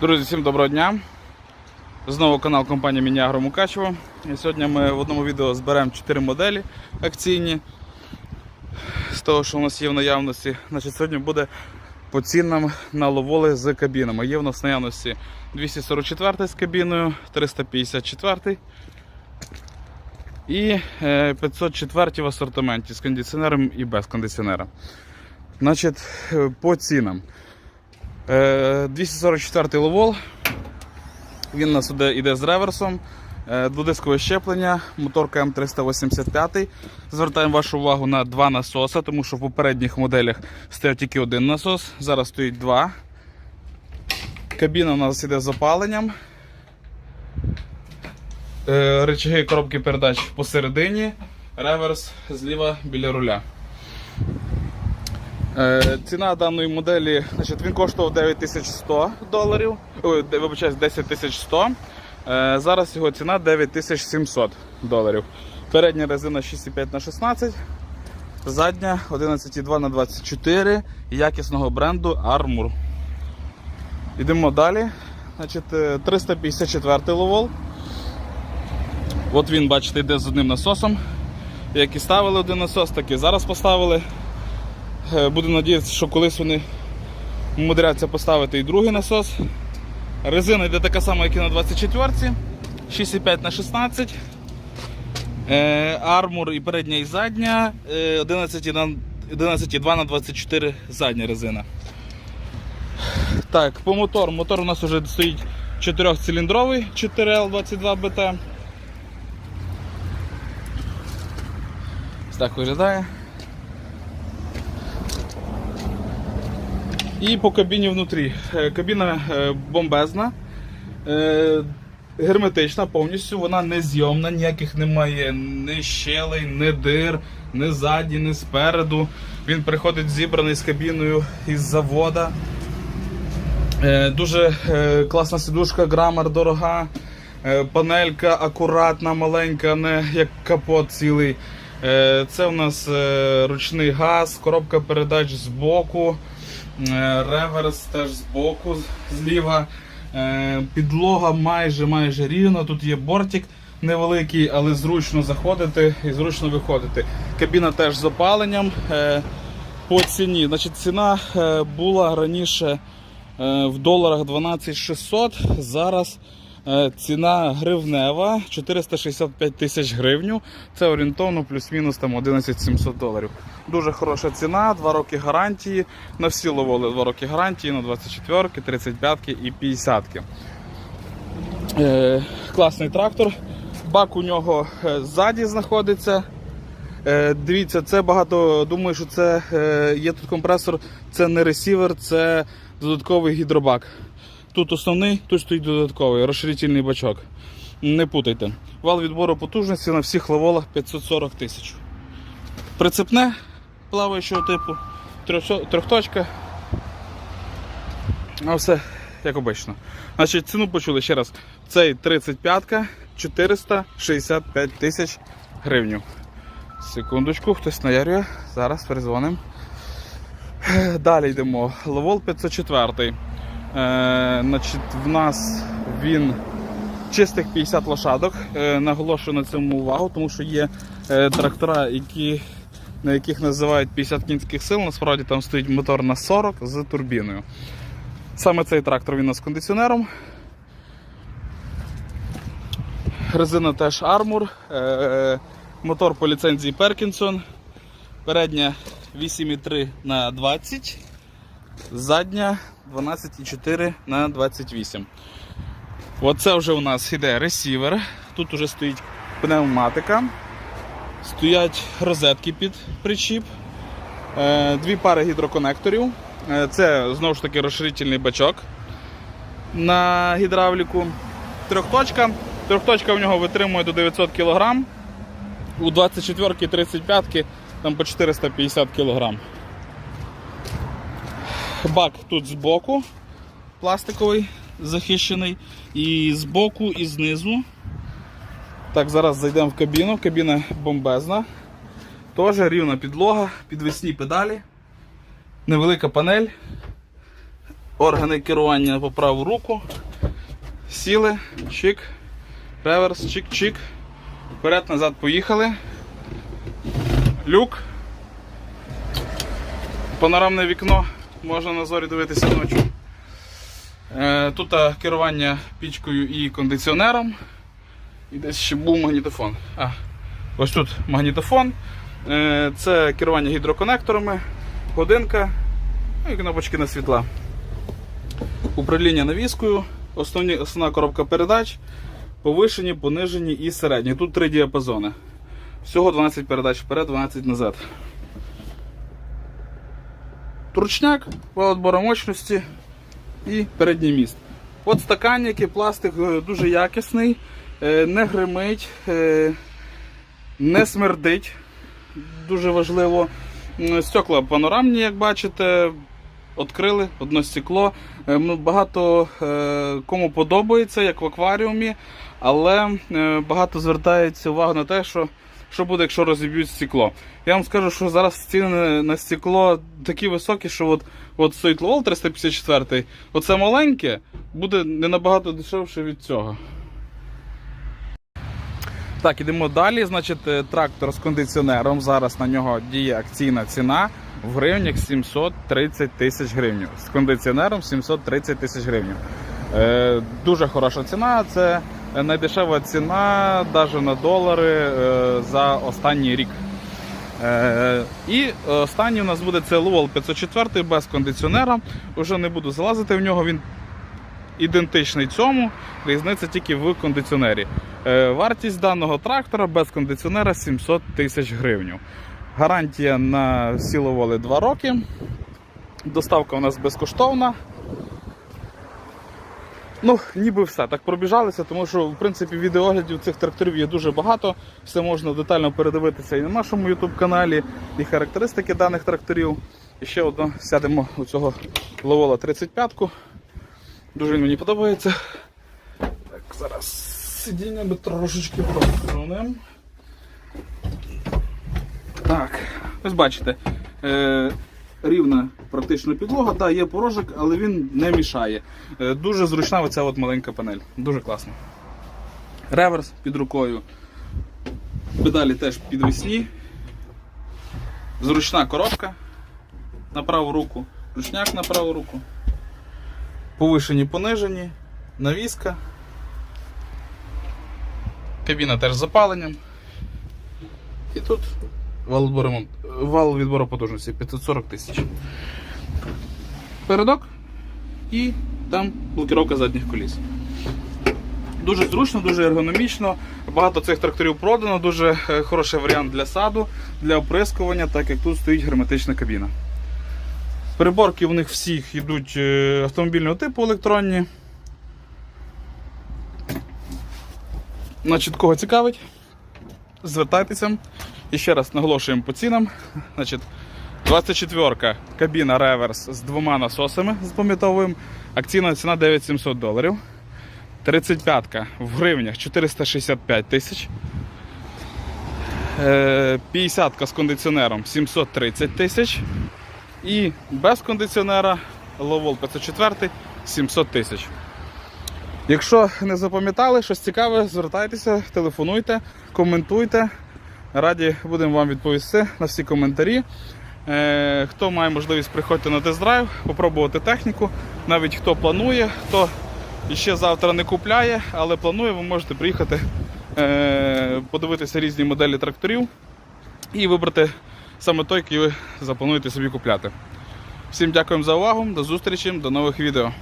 Друзі, всім доброго дня! Знову канал компанії Мініагро Мукачево. І сьогодні ми в одному відео зберемо 4 моделі акційні з того, що у нас є в наявності. Значить, Сьогодні буде по цінам на ловоли з кабінами. Є в нас в наявності 244 з кабіною, 354 і е, 504 в асортименті з кондиціонером і без кондиціонера. Значить, е, по цінам. Е, 244 ловол. Він у нас іде, іде з реверсом. Е, Дводискове щеплення, моторка М385. Звертаємо вашу увагу на два насоси, тому що в попередніх моделях стояв тільки один насос, зараз стоїть два. Кабіна у нас іде з опаленням. Е, Речаги коробки передач посередині, реверс зліва біля руля. Е, Ціна даної моделі, значить, він коштував 9100 доларів, вибачаюсь, 10100. Е, Зараз його ціна 9700 доларів. Передня резина 6,5 на 16, задня 11,2 на 24 якісного бренду Armour. Йдемо далі. Значить, е, 354 ловол. От він, бачите, йде з одним насосом. Як і ставили один насос, так і зараз поставили. Е, Буду надіятися, що колись вони умудряться поставити і другий насос. Резина йде така сама, як і на 24 6,5 на 16 Е, Армур і передня і задня. е, 11 на 11,2 на 24 задня резина. Так, по мотору. Мотор у нас вже стоїть 4-циліндровий 4L22BT. Ось так виглядає. І по кабіні внутрі. Е, Кабіна е, бомбезна, е, герметична повністю, вона не зйомна, ніяких немає ні щелей, ні дир, ні ззаді, ні спереду. Він приходить зібраний з кабіною із завода. Дуже класна сидушка, грамар дорога. Панелька акуратна, маленька, не як капот цілий. Це у нас ручний газ, коробка передач збоку, реверс теж збоку, зліва. Е, Підлога майже майже рівна. Тут є бортик невеликий, але зручно заходити і зручно виходити. Кабіна теж з опаленням. Е, По ціні. Значить, ціна е, була раніше е, в доларах 12600. Зараз е, ціна гривнева 465 тисяч гривню. Це орієнтовно плюс-мінус там 11700 доларів. Дуже хороша ціна, 2 роки гарантії. На всі ловили 2 роки гарантії, на 24, 35 і 50. Е, класний трактор. Бак у нього е, ззаді знаходиться. Е, Дивіться, це багато думаю, що це е, є тут компресор, це не ресівер, це додатковий гідробак. Тут основний, тут стоїть додатковий, розширительний бачок. Не путайте. Вал відбору потужності на всіх леволах 540 тисяч. Прицепне плаваючого типу, трьохточка. А все як обично. Значить, ціну почули ще раз. Цей 35-ка 465 тисяч гривень. Секундочку, хтось наярює. Зараз перезвонимо. Далі йдемо. Ловол 504. Е, значить, в нас він чистих 50 лошадок. Е, наголошую на цьому увагу, тому що є е, трактора, які, на яких називають 50 кінських сил. Насправді там стоїть мотор на 40 з турбіною. Саме цей трактор він з кондиціонером. Резина теж Armour. Е, мотор по ліцензії Perkinson. Передня 8,3 на 20, задня 12,4 на 28. Оце вже у нас іде ресівер. Тут вже стоїть пневматика. Стоять розетки під причіп. Е, Дві пари гідроконекторів. Е, Це знову ж таки розширительний бачок на гідравліку. Трьохточка. Трьохточка в нього витримує до 900 кг. У 24 ки 35 ки там по 450 кг. Бак тут збоку пластиковий, захищений. І збоку, і знизу. Так, зараз зайдемо в кабіну. Кабіна бомбезна. Теж рівна підлога, підвісні педалі, невелика панель. органи керування по праву руку. Сіли, чик, реверс, чик-чик. Вперед, назад поїхали. Люк. Панорамне вікно. Можна на зорі дивитися ночі. Е, Тут керування пічкою і кондиціонером. І десь ще був магнітофон. А, ось тут магнітофон. Е, Це керування гідроконекторами, годинка ну і кнопочки на світла. Управління навіскою, основні, основна коробка передач, повишені, понижені і середні. Тут три діапазони. Всього 12 передач вперед, 12 назад. Тручняк, отбора мощності і передній міст. От стаканники, пластик е, дуже якісний, е, не гримить, е, не смердить. Дуже важливо. Стекла панорамні, як бачите. Відкрили одне стекло. Ну, Багато кому подобається, як в акваріумі, але багато звертається увагу на те, що, що буде, якщо розіб'ють стекло. Я вам скажу, що зараз ціни на стекло такі високі, що от, от стоїть Ловол 354, оце маленьке буде не набагато дешевше від цього. Так, ідемо далі. Значить, е, трактор з кондиціонером. Зараз на нього діє акційна ціна в гривнях 730 тисяч гривень. З кондиціонером 730 тисяч гривень. Е, дуже хороша ціна. Це найдешева ціна навіть на долари е, за останній рік. Е, і останній у нас буде це Lowell 504 без кондиціонера. Уже не буду залазити в нього. Він ідентичний цьому, різниця тільки в кондиціонері. Е, Вартість даного трактора без кондиціонера 700 тисяч гривень. Гарантія на сіловоли 2 роки. Доставка у нас безкоштовна. Ну, ніби все. Так пробіжалися, тому що в принципі відеоглядів цих тракторів є дуже багато. Все можна детально передивитися і на нашому YouTube каналі, і характеристики даних тракторів. І ще одно сядемо у цього Ловола 35-ку. Дуже він мені подобається. Так, зараз сидіння ми трошечки просунемо. Так, ось бачите, е, рівна практично підлога, та є порожок, але він не мішає. Е, дуже зручна оця от маленька панель. Дуже класно. Реверс під рукою. Педалі теж підвісні. Зручна коробка на праву руку, ручняк на праву руку. Повишені, понижені, навіска. Кабіна теж з запаленням. І тут вал відбору, вал відбору потужності 540 тисяч. Передок і там блокировка задніх коліс. Дуже зручно, дуже ергономічно. Багато цих тракторів продано, дуже е, хороший варіант для саду, для оприскування, так як тут стоїть герметична кабіна. Переборки у них всіх йдуть е, автомобільного типу електронні. Значить, кого цікавить, звертайтеся. І ще раз наголошуємо по цінам. Значить, 24 кабіна реверс з двома насосами з помітовим. Акційна ціна 9700 доларів. 35 в гривнях 465 тисяч. Е, 50 з кондиціонером 730 тисяч. І без кондиціонера Lowell 504 700 тисяч. Якщо не запам'ятали щось цікаве, звертайтеся, телефонуйте, коментуйте. Раді будемо вам відповісти на всі коментарі. Е, хто має можливість приходьте на тест-драйв, попробувати техніку. Навіть хто планує, хто ще завтра не купляє, але планує, ви можете приїхати е, подивитися різні моделі тракторів і вибрати саме той, який ви заплануєте собі купляти. Всім дякуємо за увагу, до зустрічі, до нових відео.